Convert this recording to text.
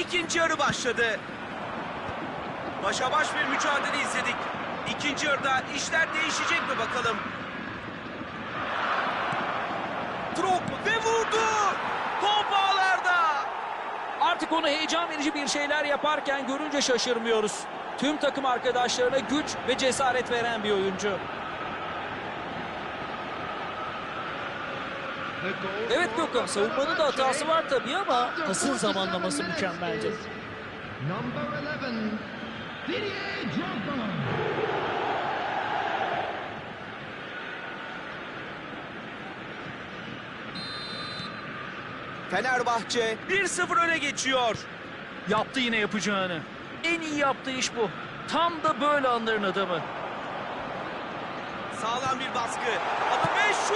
İkinci yarı başladı. Başa baş bir mücadele izledik. İkinci yarıda işler değişecek mi bakalım? Drogba ve vurdu. Top ağlarda. Artık onu heyecan verici bir şeyler yaparken görünce şaşırmıyoruz. Tüm takım arkadaşlarına güç ve cesaret veren bir oyuncu. Evet Gökhan savunmanın da hatası var tabii ama asıl zamanlaması mükemmeldi. Number 11, Didier Drogba. Fenerbahçe 1-0 öne geçiyor. Yaptı yine yapacağını. En iyi yaptığı iş bu. Tam da böyle anların adamı. Sağlam bir baskı. Adı ve şut!